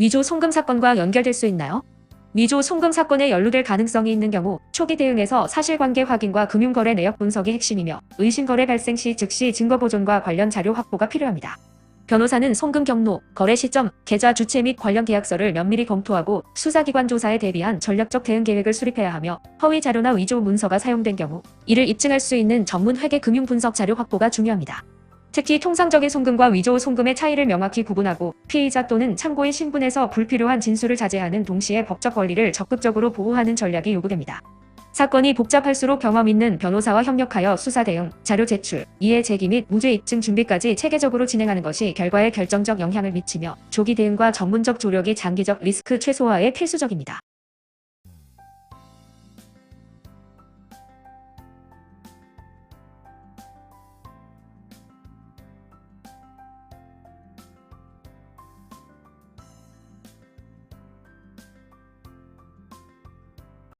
위조 송금 사건과 연결될 수 있나요? 위조 송금 사건에 연루될 가능성이 있는 경우 초기 대응에서 사실관계 확인과 금융거래 내역 분석이 핵심이며 의심거래 발생 시 즉시 증거 보존과 관련 자료 확보가 필요합니다. 변호사는 송금 경로, 거래 시점, 계좌 주체 및 관련 계약서를 면밀히 검토하고 수사기관 조사에 대비한 전략적 대응 계획을 수립해야 하며 허위 자료나 위조 문서가 사용된 경우 이를 입증할 수 있는 전문 회계 금융 분석 자료 확보가 중요합니다. 특히 통상적인 송금과 위조 송금의 차이를 명확히 구분하고 피의자 또는 참고인 신분에서 불필요한 진술을 자제하는 동시에 법적 권리를 적극적으로 보호하는 전략이 요구됩니다. 사건이 복잡할수록 경험 있는 변호사와 협력하여 수사 대응, 자료 제출, 이해 제기 및 무죄 입증 준비까지 체계적으로 진행하는 것이 결과에 결정적 영향을 미치며 조기 대응과 전문적 조력이 장기적 리스크 최소화에 필수적입니다.